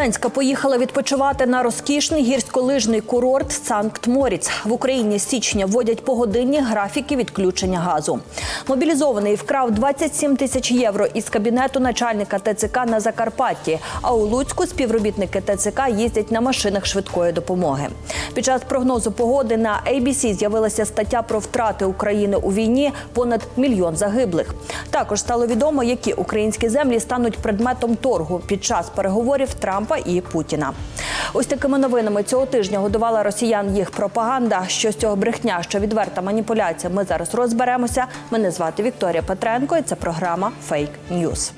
Зеленська поїхала відпочивати на розкішний гірськолижний курорт Санкт Моріц. В Україні з січня вводять погодинні графіки відключення газу. Мобілізований вкрав 27 тисяч євро із кабінету начальника ТЦК на Закарпатті. А у Луцьку співробітники ТЦК їздять на машинах швидкої допомоги. Під час прогнозу погоди на ABC з'явилася стаття про втрати України у війні понад мільйон загиблих. Також стало відомо, які українські землі стануть предметом торгу під час переговорів Трампа і Путіна. Ось такими новинами цього тижня годувала росіян їх пропаганда. Що з цього брехня, що відверта маніпуляція. Ми зараз розберемося. Мене звати Вікторія Петренко. і Це програма Фейк Ньюз.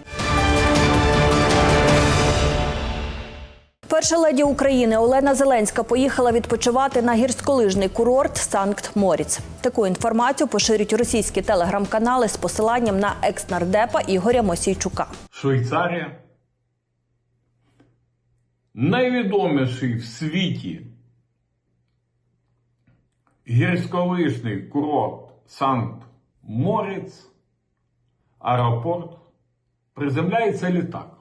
Перша леді України Олена Зеленська поїхала відпочивати на гірськолижний курорт Санкт Моріц. Таку інформацію поширюють російські телеграм-канали з посиланням на екс-нардепа Ігоря Мосійчука. Швейцарія найвідоміший в світі гірськолижний курорт Санкт Моріц, аеропорт, приземляється літак.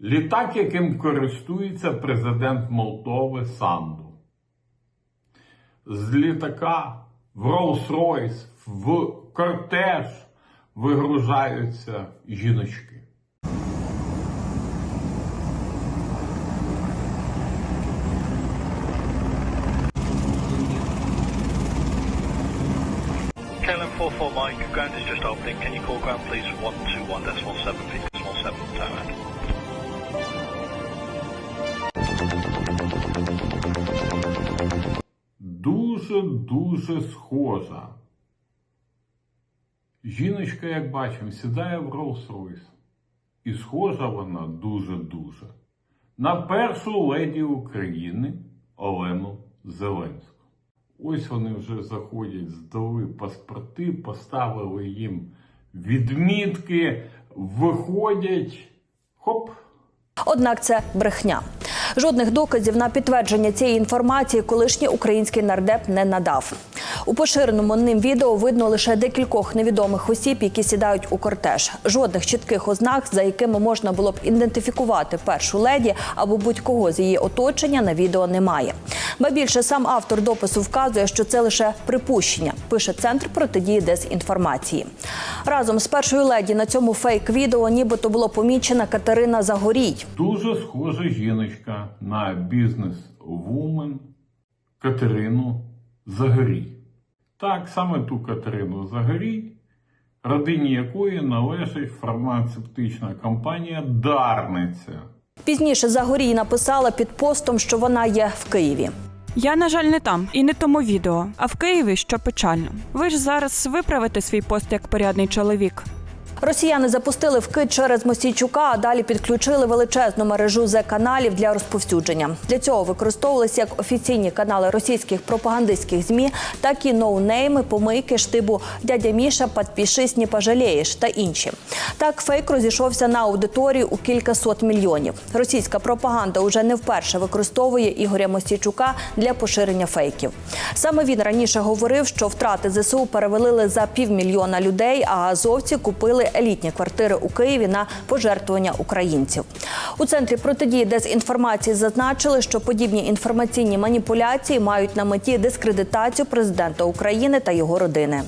Літак, яким користується президент Молдови Санду. З літака в Rolls-Royce, в кортеж вигружаються жіночки. 44 ground is just opening. Can you call ground please 121 decimal 7, peak decimal 7, turn around. Дуже-дуже схожа. Жіночка, як бачимо, сідає в Rolls-Royce. І схожа вона дуже-дуже на першу леді України Олену Зеленську. Ось вони вже заходять, здали паспорти, поставили їм відмітки, виходять. Хоп! Однак це брехня. Жодних доказів на підтвердження цієї інформації колишній український нардеп не надав. У поширеному ним відео видно лише декількох невідомих осіб, які сідають у кортеж. Жодних чітких ознак, за якими можна було б ідентифікувати першу леді або будь-кого з її оточення, на відео немає. Ба більше сам автор допису вказує, що це лише припущення. Пише центр протидії дезінформації. Разом з першою леді на цьому фейк-відео нібито було помічена Катерина Загорій. Дуже схожа жіночка на бізнес-вумен Катерину Загорій. Так, саме ту Катерину Загорій, родині якої належить фармацевтична компанія Дарниця. Пізніше Загорій написала під постом, що вона є в Києві. Я, на жаль, не там і не тому відео, а в Києві, що печально. Ви ж зараз виправите свій пост як порядний чоловік. Росіяни запустили вкид через Мосійчука, а далі підключили величезну мережу з-каналів для розповсюдження. Для цього використовувалися як офіційні канали російських пропагандистських змі, так і ноунейми, помийки, штибу дядя Міша, «Подпишись, не пожалієш» та інші. Так фейк розійшовся на аудиторію у кількасот мільйонів. Російська пропаганда уже не вперше використовує Ігоря Мосійчука для поширення фейків. Саме він раніше говорив, що втрати ЗСУ перевалили за півмільйона людей, а азовці купили елітні квартири у Києві на пожертвування українців. У центрі протидії дезінформації зазначили, що подібні інформаційні маніпуляції мають на меті дискредитацію президента України та його родини.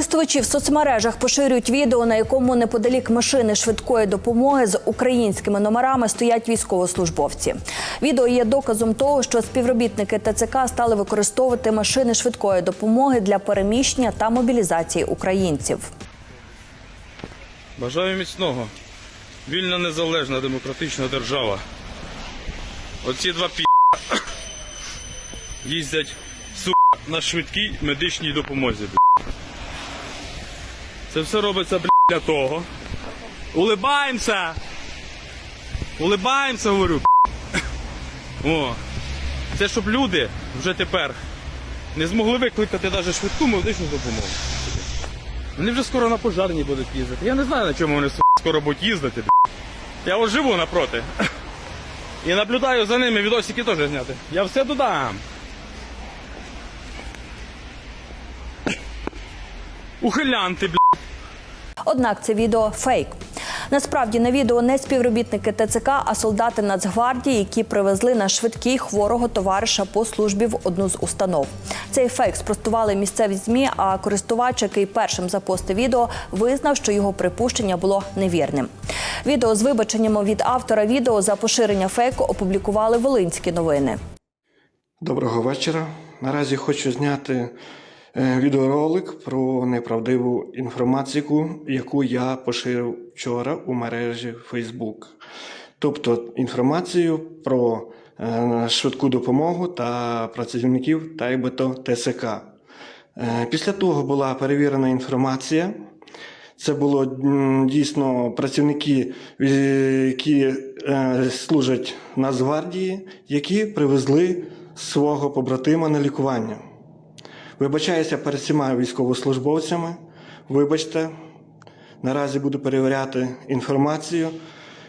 Користувачі в соцмережах поширюють відео, на якому неподалік машини швидкої допомоги з українськими номерами стоять військовослужбовці. Відео є доказом того, що співробітники ТЦК стали використовувати машини швидкої допомоги для переміщення та мобілізації українців. Бажаю міцного. Вільна незалежна демократична держава. Оці два пі їздять су на швидкій медичній допомозі. Це все робиться бля, для того. Улибаємося! Улибаємося, говорю. О. Це щоб люди вже тепер не змогли викликати навіть швидку медичну допомогу. Вони вже скоро на пожарні будуть їздити. Я не знаю, на чому вони скоро будуть їздити. Я ось живу напроти. І наблюдаю за ними, відосики теж зняти. Я все додам. Ухилянти, бля. Однак це відео фейк. Насправді на відео не співробітники ТЦК, а солдати Нацгвардії, які привезли на швидкій хворого товариша по службі в одну з установ. Цей фейк спростували місцеві змі. А користувач, який першим запостив відео, визнав, що його припущення було невірним. Відео з вибаченнями від автора відео за поширення фейку опублікували Волинські новини. Доброго вечора. Наразі хочу зняти відеоролик про неправдиву інформацію, яку я поширив вчора у мережі Facebook. Тобто інформацію про е, швидку допомогу та працівників тайбито ТСК. Е, Після того була перевірена інформація. Це було дійсно працівники, е, які е, служать Нацгвардії, які привезли свого побратима на лікування. Вибачаюся перед всіма військовослужбовцями. Вибачте, наразі буду перевіряти інформацію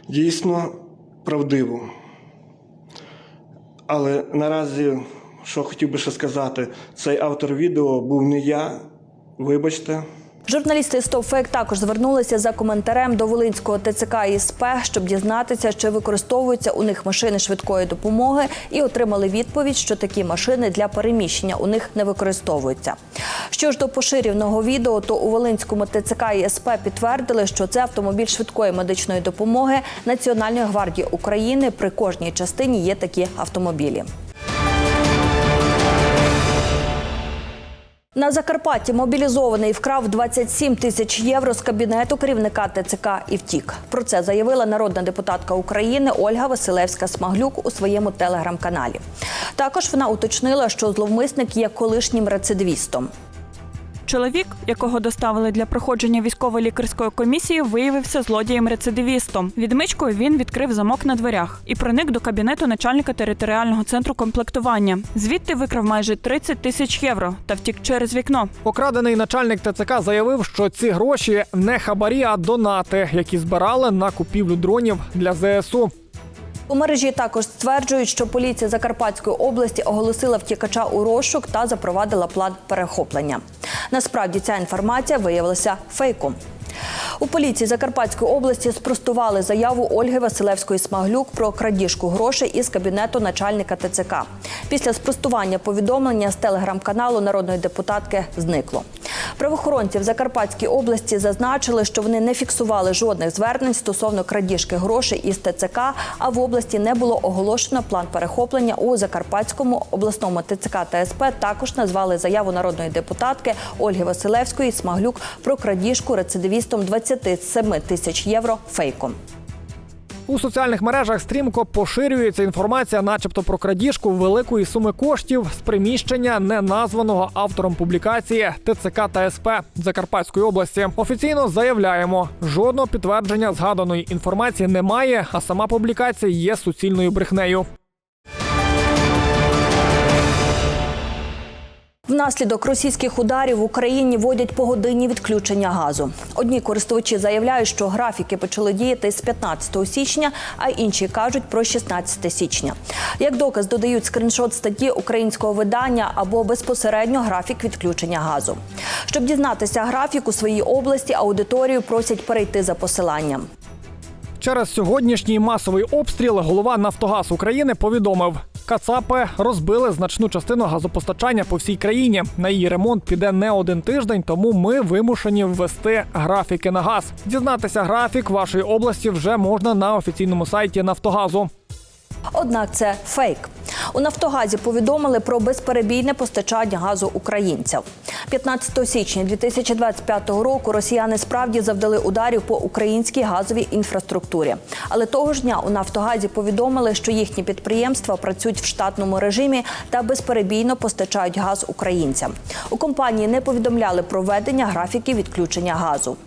дійсно правдиву. Але наразі, що хотів би ще сказати, цей автор відео був не я. Вибачте. Журналісти «Стопфейк» також звернулися за коментарем до Волинського ТЦК і СП, щоб дізнатися, чи використовуються у них машини швидкої допомоги, і отримали відповідь, що такі машини для переміщення у них не використовуються. Що ж до поширеного відео, то у Волинському ТЦК і СП підтвердили, що це автомобіль швидкої медичної допомоги Національної гвардії України. При кожній частині є такі автомобілі. На Закарпатті мобілізований вкрав 27 тисяч євро з кабінету керівника ТЦК і втік. Про це заявила народна депутатка України Ольга Василевська-Смаглюк у своєму телеграм-каналі. Також вона уточнила, що зловмисник є колишнім рецидивістом. Чоловік, якого доставили для проходження військово-лікарської комісії, виявився злодієм-рецидивістом. Відмичкою він відкрив замок на дверях і проник до кабінету начальника територіального центру комплектування. Звідти викрав майже 30 тисяч євро та втік через вікно. Окрадений начальник ТЦК заявив, що ці гроші не хабарі, а донати, які збирали на купівлю дронів для ЗСУ. У мережі також стверджують, що поліція Закарпатської області оголосила втікача у розшук та запровадила план перехоплення. Насправді ця інформація виявилася фейком. У поліції Закарпатської області спростували заяву Ольги Василевської Смаглюк про крадіжку грошей із кабінету начальника ТЦК. Після спростування повідомлення з телеграм-каналу народної депутатки зникло. Правоохоронці в Закарпатській області зазначили, що вони не фіксували жодних звернень стосовно крадіжки грошей із ТЦК, а в області не було оголошено план перехоплення у Закарпатському обласному ТЦК та СП. Також назвали заяву народної депутатки Ольги Василевської Смаглюк про крадіжку рецидивістом 27 тисяч євро фейком. У соціальних мережах стрімко поширюється інформація, начебто про крадіжку великої суми коштів з приміщення неназваного автором публікації ТЦК та СП Закарпатської області. Офіційно заявляємо, жодного підтвердження згаданої інформації немає, а сама публікація є суцільною брехнею. Внаслідок російських ударів в Україні вводять погодинні відключення газу. Одні користувачі заявляють, що графіки почали діяти з 15 січня, а інші кажуть про 16 січня. Як доказ додають скріншот статті українського видання або безпосередньо графік відключення газу. Щоб дізнатися графік у своїй області, аудиторію просять перейти за посиланням. Через сьогоднішній масовий обстріл голова Нафтогаз України повідомив. Кацапи розбили значну частину газопостачання по всій країні. На її ремонт піде не один тиждень, тому ми вимушені ввести графіки на газ. Дізнатися графік вашої області вже можна на офіційному сайті Нафтогазу. Однак це фейк. У Нафтогазі повідомили про безперебійне постачання газу українцям. 15 січня 2025 року росіяни справді завдали ударів по українській газовій інфраструктурі. Але того ж дня у Нафтогазі повідомили, що їхні підприємства працюють в штатному режимі та безперебійно постачають газ українцям. У компанії не повідомляли про введення графіків відключення газу.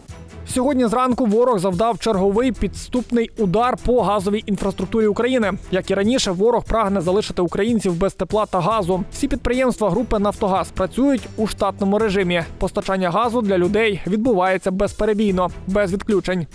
Сьогодні зранку ворог завдав черговий підступний удар по газовій інфраструктурі України. Як і раніше, ворог прагне залишити українців без тепла та газу. Всі підприємства групи Нафтогаз працюють у штатному режимі. Постачання газу для людей відбувається безперебійно, без відключень.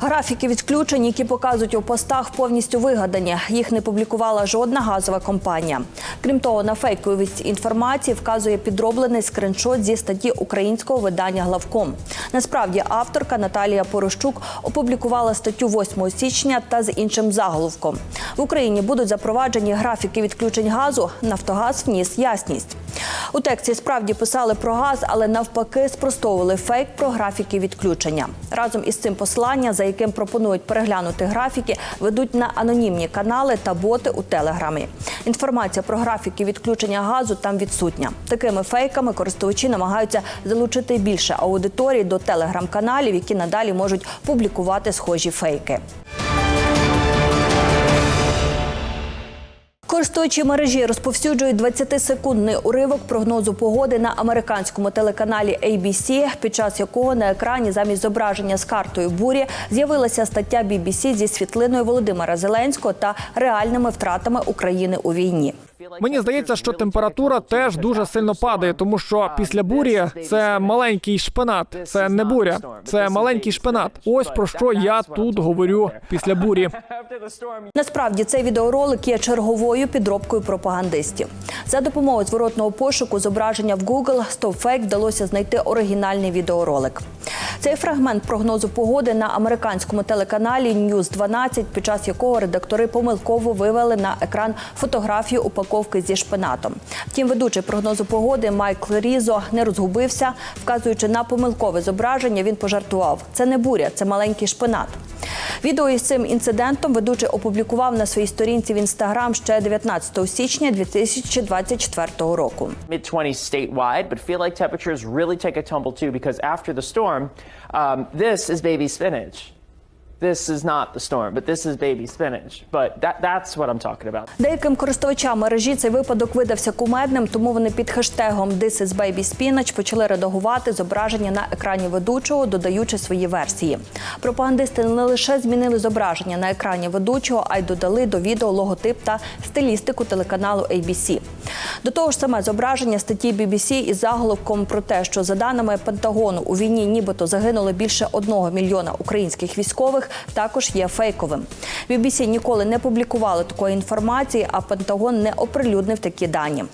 Графіки відключень, які показують у постах, повністю вигадані. Їх не публікувала жодна газова компанія. Крім того, на фейковість інформації вказує підроблений скриншот зі статті українського видання Главком. Насправді авторка Наталія Порощук опублікувала статтю 8 січня та з іншим заголовком. В Україні будуть запроваджені графіки відключень газу. Нафтогаз вніс ясність. У тексті справді писали про газ, але навпаки спростовували фейк про графіки відключення. Разом із цим послання, за яким пропонують переглянути графіки, ведуть на анонімні канали та боти у телеграмі. Інформація про графіки відключення газу там відсутня. Такими фейками користувачі намагаються залучити більше аудиторії до телеграм-каналів, які надалі можуть публікувати схожі фейки. Користувачі мережі розповсюджують 20-секундний уривок прогнозу погоди на американському телеканалі ABC, під час якого на екрані замість зображення з картою бурі з'явилася стаття BBC зі світлиною Володимира Зеленського та реальними втратами України у війні. Мені здається, що температура теж дуже сильно падає, тому що після бурі це маленький шпинат. Це не буря, це маленький шпинат. Ось про що я тут говорю після бурі. Насправді цей відеоролик є черговою підробкою пропагандистів. За допомогою зворотного пошуку зображення в Google StopFake вдалося знайти оригінальний відеоролик. Цей фрагмент прогнозу погоди на американському телеканалі News 12, під час якого редактори помилково вивели на екран фотографію упаковки зі шпинатом. Втім, ведучий прогнозу погоди Майкл Різо не розгубився, вказуючи на помилкове зображення. Він пожартував: це не буря, це маленький шпинат. Відео із цим інцидентом ведучий опублікував на своїй сторінці в інстаграм ще 19 січня 2024 року. mid 20s statewide, but feel like temperatures really take a tumble too because after the storm, um, this is baby spinach. This is not the storm, but this is baby spinach. But that, that's what I'm talking about. Деяким користувачам мережі цей випадок видався кумедним, тому вони під хештегом «This is baby spinach» почали редагувати зображення на екрані ведучого, додаючи свої версії. Пропагандисти не лише змінили зображення на екрані ведучого, а й додали до відео логотип та стилістику телеканалу ABC. До того ж, саме зображення статті BBC із заголовком про те, що за даними Пентагону у війні нібито загинуло більше одного мільйона українських військових, також є фейковим. BBC ніколи не публікувало такої інформації, а Пентагон не оприлюднив такі дані.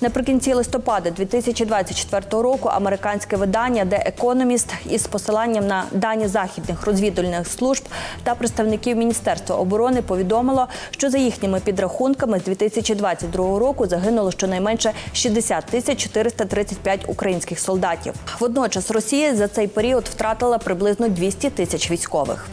Наприкінці листопада 2024 року американське видання The Economist із посиланням на дані західних розвідувальних служб та представників Міністерства оборони повідомило, що за їхніми підрахунками з 2022 року загинуло щонайменше 60 тисяч 435 українських солдатів. Водночас Росія за цей період втратила приблизно 200 тисяч військових.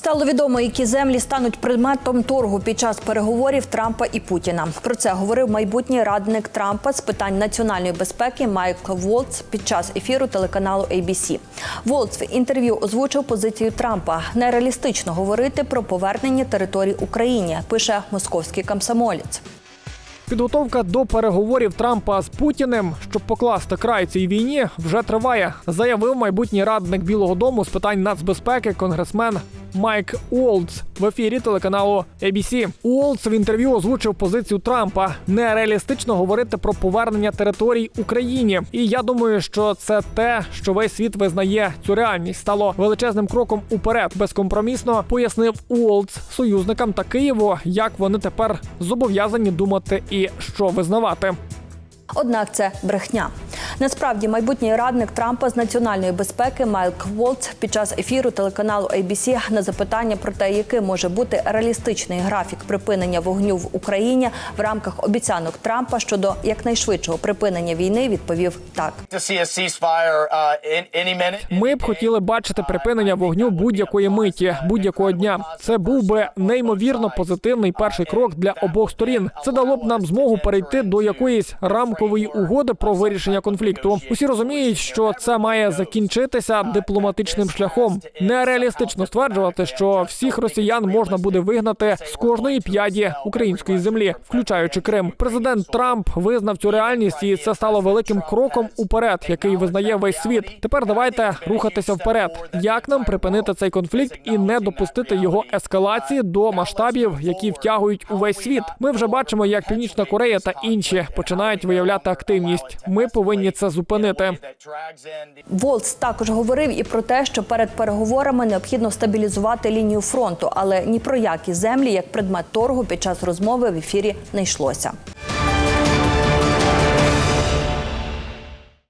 Стало відомо, які землі стануть предметом торгу під час переговорів Трампа і Путіна. Про це говорив майбутній радник Трампа з питань національної безпеки Майкл Волц під час ефіру телеканалу ABC. Волц в інтерв'ю озвучив позицію Трампа. Нереалістично говорити про повернення територій Україні, пише московський комсомолець. Підготовка до переговорів Трампа з Путіним, щоб покласти край цій війні, вже триває, заявив майбутній радник Білого Дому з питань нацбезпеки конгресмен Майк Уолтс в ефірі телеканалу ABC. Уолтс в інтерв'ю озвучив позицію Трампа. Нереалістично говорити про повернення територій Україні. І я думаю, що це те, що весь світ визнає цю реальність, стало величезним кроком уперед. Безкомпромісно пояснив Уолтс союзникам та Києву, як вони тепер зобов'язані думати і що визнавати. Однак це брехня. Насправді, майбутній радник Трампа з національної безпеки Майк Волц під час ефіру телеканалу ABC на запитання про те, яким може бути реалістичний графік припинення вогню в Україні в рамках обіцянок Трампа щодо якнайшвидшого припинення війни, відповів так. uh. Ми б хотіли бачити припинення вогню будь-якої миті, будь-якого дня. Це був би неймовірно позитивний перший крок для обох сторін. Це дало б нам змогу перейти до якоїсь рамкової угоди про вирішення конфлікту. Усі розуміють, що це має закінчитися дипломатичним шляхом. Нереалістично стверджувати, що всіх росіян можна буде вигнати з кожної п'яді української землі, включаючи Крим. Президент Трамп визнав цю реальність, і це стало великим кроком уперед, який визнає весь світ. Тепер давайте рухатися вперед. Як нам припинити цей конфлікт і не допустити його ескалації до масштабів, які втягують увесь світ? Ми вже бачимо, як Північна Корея та інші починають виявляти активність. Ми повинні це зупинити. Волц також говорив і про те, що перед переговорами необхідно стабілізувати лінію фронту, але ні про які землі як предмет торгу під час розмови в ефірі не йшлося.